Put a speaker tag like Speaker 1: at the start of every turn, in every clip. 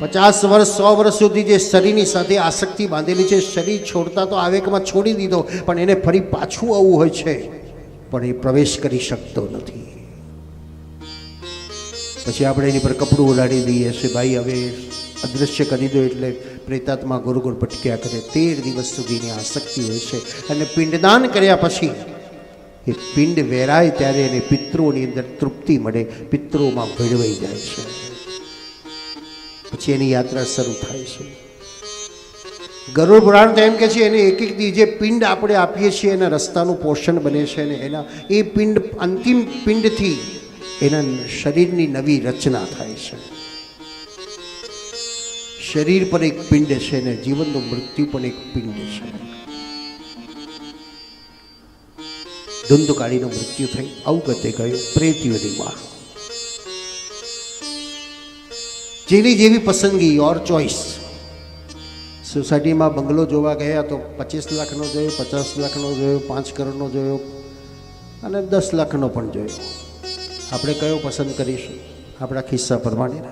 Speaker 1: પચાસ વર્ષ, સો વર્ષ સુધી જે શરીરની સાથે આસક્તિ બાંધેલી છે, શરીર છોડતા તો આવેગમાં છોડી દીધો, પણ એને ફરી પાછું આવવું હોય છે. પણ એ પ્રવેશ કરી શકતો નથી. પછી આપણે એની પર કપડું ઉડાડી દઈએ છીએ, ભાઈ, હવે અદૃશ્ય કરી દો એટલે પ્રેતાત્મા ગુરુ ગુરુ ભટક્યા કરે. તેર દિવસ સુધીની આસક્તિ હોય છે. અને પિંડદાન કર્યા પછી, એ પિંડ વેરાય ત્યારે એને પિતૃઓની અંદર તૃપ્તિ મળે, પિતૃઓમાં ભેળવાઈ જાય છે. પછી એની યાત્રા શરૂ થાય છે. ગરુડ પુરાણ તો એમ કે છે, એને એક એક જે પિંડ આપણે આપીએ છીએ, એના રસ્તાનું પોષણ બને છે અને એના, એ પિંડ, અંતિમ પિંડથી એના શરીરની નવી રચના થાય છે. શરીર પર એક પિંડ છે ને જીવનનું મૃત્યુ પણ એક પિંડ છે. ધુંધુકાળીનું મૃત્યુ થઈ અવગતે ગયો પ્રેતીઓનીમાં જેની જેવી પસંદગી યોર ચોઇસ સોસાયટીમાં બંગલો જોવા ગયા તો પચીસ લાખનો જોયો, પચાસ લાખનો જોયો, પાંચ કરોડનો જોયો અને દસ લાખનો પણ જોયો. આપણે કયો પસંદ કરીશું? આપણા ખિસ્સા પ્રમાણે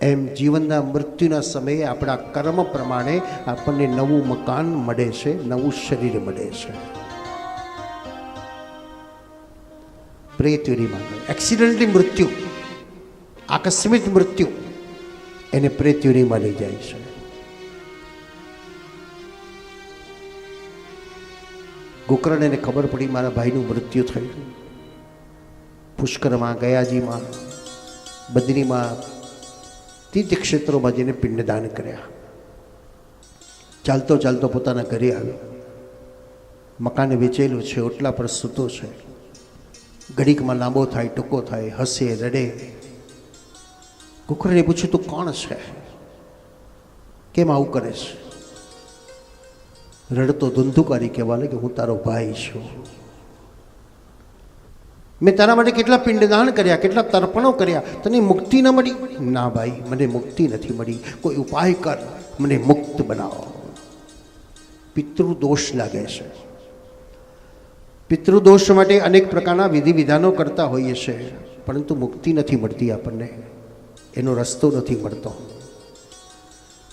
Speaker 1: એમ જીવનના મૃત્યુના સમયે આપણા કર્મ પ્રમાણે આપણને નવું મકાન મળે છે, નવું શરીર મળે છે. પ્રેત્યુરીમાં એક્સિડન્ટલી મૃત્યુ. આકસ્મિક મૃત્યુ. એને પ્રેત્યુરીમાં લઈ જાય છે. ગોકર્ણને ખબર પડી, મારા ભાઈનું મૃત્યુ થયું. પુષ્કરમાં, ગયાજીમાં, બદ્રીમાં તીર્થ ક્ષેત્રોમાં જઈને પિંડદાન કર્યા. ચાલતો ચાલતો પોતાના ઘરે આવ્યો. મકાન વેચેલું છે, ઓટલા પર સૂતો છે. ઘડીકમાં લાંબો થાય, ટૂંકો થાય, હસે, રડે. કુકરને પૂછ્યું, તું કોણ છે? કેમ આવું કરે છે? રડતો ધુંધુકારી કહેવા કે હું તારો ભાઈ છું. મેં તારા માટે કેટલા પિંડદાન કર્યા, કેટલા તર્પણો કર્યા, તને મુક્તિ ન મળી? ના ભાઈ, મને મુક્તિ નથી મળી. કોઈ ઉપાય કર, મને મુક્ત બનાવો. પિતૃદોષ લાગે છે. પિતૃદોષ માટે અનેક પ્રકારના વિધિ વિધાનો કરતા હોઈએ છે, પરંતુ મુક્તિ નથી મળતી આપણને. એનો રસ્તો નથી મળતો.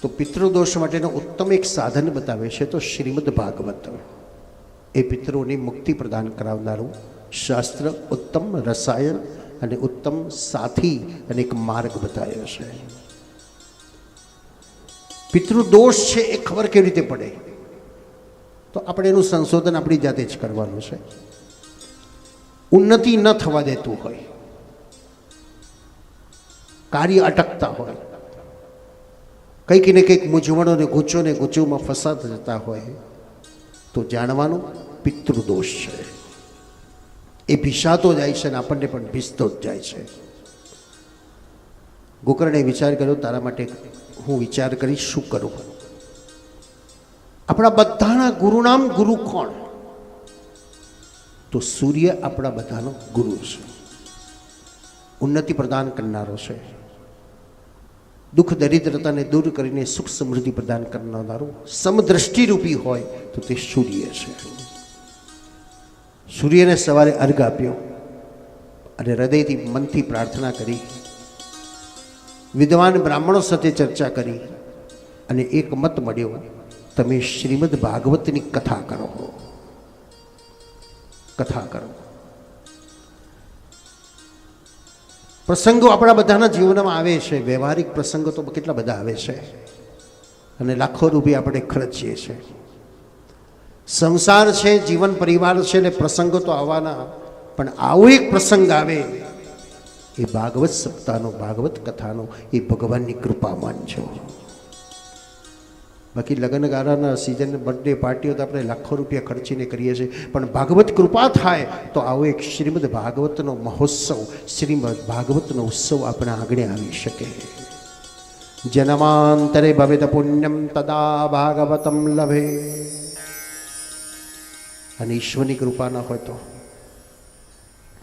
Speaker 1: તો પિતૃદોષ માટેનો ઉત્તમ એક સાધન બતાવે છે તો શ્રીમદ ભાગવત. એ પિતૃઓની મુક્તિ પ્રદાન કરાવનારું શાસ્ત્ર ઉત્તમ રસાયણ અને ઉત્તમ સાથી અને એક માર્ગ બતાવ્યો છે. પિતૃદોષ છે એ ખબર કેવી રીતે પડે? તો આપણે એનું સંશોધન આપણી જાતે જ કરવાનું છે. ઉન્નતિ ન થવા દેતું હોય. કાર્ય અટકતા હોય. કંઈક ને કંઈક મૂંઝવણો ને ગૂંચો ને ગૂંચોમાં ફસાત જતા હોય તો જાણવાનું પિતૃદોષ છે. એ ભીસાતો જાય છે અને આપણને પણ ભીસતો જ જાય છે. ગોકર્ણે વિચાર કર્યો, તારા માટે હું વિચાર કરીશ, શું કરું? આપણા બધાના ગુરુનામ ગુરુ કોણ? તો સૂર્ય આપણા બધાનો ગુરુ છે. ઉન્નતિ પ્રદાન કરનારો છે. દુઃખ દરિદ્રતાને દૂર કરીને સુખ સમૃદ્ધિ પ્રદાન કરનારું સમદ્રષ્ટિરૂપી હોય તો તે સૂર્ય છે. સૂર્યને સવારે અર્ઘ આપ્યો અને હૃદયથી મનથી પ્રાર્થના કરી. વિદ્વાન બ્રાહ્મણો સાથે ચર્ચા કરી અને એક મત મળ્યો, તમે શ્રીમદ ભાગવતની કથા કરો. કથા કરો. પ્રસંગો આપણા બધાના જીવનમાં આવે છે. વ્યવહારિક પ્રસંગો તો કેટલા બધા આવે છે. અને લાખો રૂપિયા આપણે ખર્ચીએ છીએ. સંસાર છે, જીવન પરિવાર છે ને પ્રસંગો તો આવવાના. પણ આવો એક પ્રસંગ આવે, એ ભાગવત સપ્તાહનો, ભાગવત કથાનો, એ ભગવાનની કૃપા માનજો બાકી લગ્નગારાના સિઝન બર્થડે પાર્ટીઓ તો આપણે લાખો રૂપિયા ખર્ચીને કરીએ છીએ. પણ ભાગવત કૃપા થાય તો આવો એક શ્રીમદ ભાગવતનો મહોત્સવ, શ્રીમદ ભાગવતનો ઉત્સવ આપણા આંગણે આવી શકે. જન્માંતરે ભવેત પુણ્યમ તદા ભાગવતમ લભે. અને ઈશ્વરની કૃપા ન હોય તો